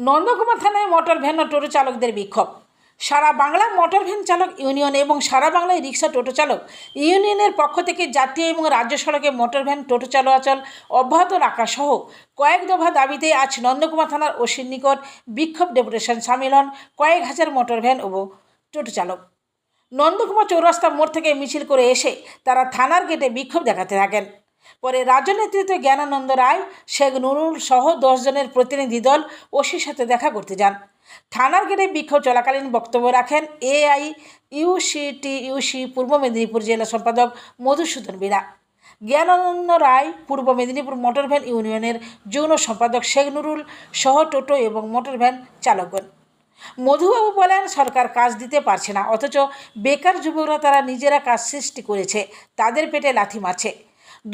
নন্দকুমার থানায় motor van ও টোটো চালকদের বিক্ষোভ। সারা বাংলা মোটর ভ্যান চালক ইউনিয়ন এবং সারা বাংলায় রিক্সা টোটো চালক ইউনিয়নের পক্ষ থেকে জাতীয় এবং রাজ্য সড়কে মোটর ভ্যান, টোটো চলাচল অব্যাহত রাখা সহ কয়েক দফা দাবিতে আজ নন্দকুমার থানার ওসির নিকট বিক্ষোভ ডেপুটেশন সামিল হন কয়েক হাজার মোটর ভ্যান ও টোটো চালক। নন্দকুমার চৌরাস্তা মোড় থেকে মিছিল করে এসে তারা থানার গেটে বিক্ষোভ দেখাতে থাকেন। পরে রাজ্য নেতৃত্বে জ্ঞানানন্দ রায়, শেখ নুরুল সহ দশজনের প্রতিনিধি দল ওসির সাথে দেখা করতে যান। থানার গেটে বিক্ষোভ চলাকালীন বক্তব্য রাখেন এআই, ইউসিটি, ইউসি, পূর্ব মেদিনীপুর জেলা সম্পাদক মধুসূদন বীরা জ্ঞানানন্দ রায়, পূর্ব মেদিনীপুর মোটর ভ্যান ইউনিয়নের যৌন সম্পাদক শেখ নুরুল সহ টোটো এবং মোটর ভ্যান চালকগণ। মধুবাবু বলেন, সরকার কাজ দিতে পারছে না, অথচ বেকার যুবকরা তারা নিজেরা কাজ সৃষ্টি করেছে, তাদের পেটে লাথি মারছে।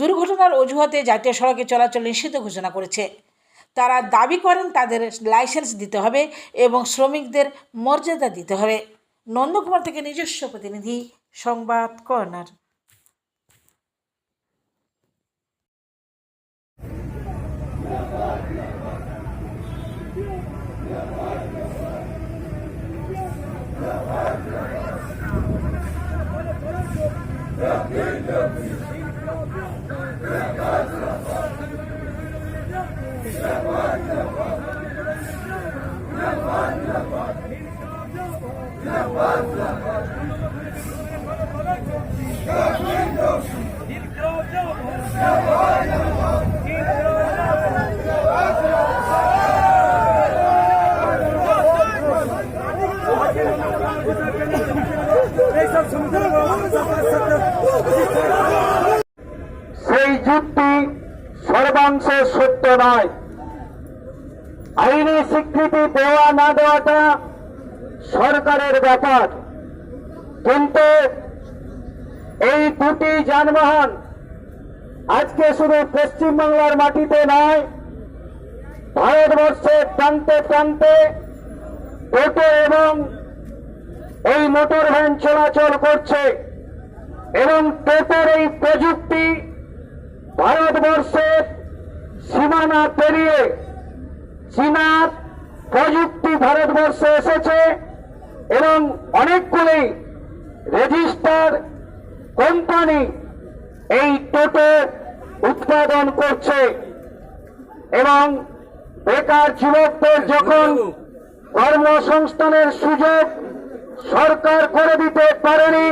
দুর্ঘটনার অজুহাতে জাতীয় সড়কে চলাচল নিষিদ্ধ ঘোষণা করেছে। তারা দাবি করেন তাদের লাইসেন্স দিতে হবে এবং শ্রমিকদের মর্যাদা দিতে হবে। নন্দকুমার থেকে নিজস্ব প্রতিনিধি, সংবাদ কর্নার। Neyse, şunu. সত্য নয় আইনি স্বীকৃতি দেওয়া না দেওয়াটা সরকারের ব্যাপার। কিন্তু এই দুটি যানবাহন আজকে শুধু পশ্চিমবাংলার মাটিতে নয়, ভারতবর্ষের প্রান্তে প্রান্তে টোটো এবং এই মোটর ভ্যান চলাচল করছে এবং টোটোর এই প্রযুক্তি ভারতবর্ষের সীমানা পেরিয়ে চীনা প্রযুক্তি ভারতবর্ষে এসেছে এবং অনেকগুলি রেজিস্টার কোম্পানি এই টোটো উৎপাদন করছে এবং বেকার যুবকদের যখন কর্মসংস্থানের সুযোগ সরকার করে দিতে পারেনি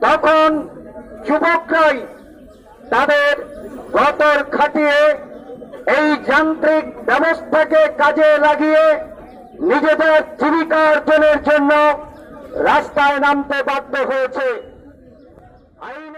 তখন যুবকরাই তাদের গতর খাটিয়ে এই যান্ত্রিক ব্যবস্থাকে কাজে লাগিয়ে নিজেদের জীবিকা অর্জনের জন্য রাস্তায় নামতে বাধ্য হয়েছে। আইনে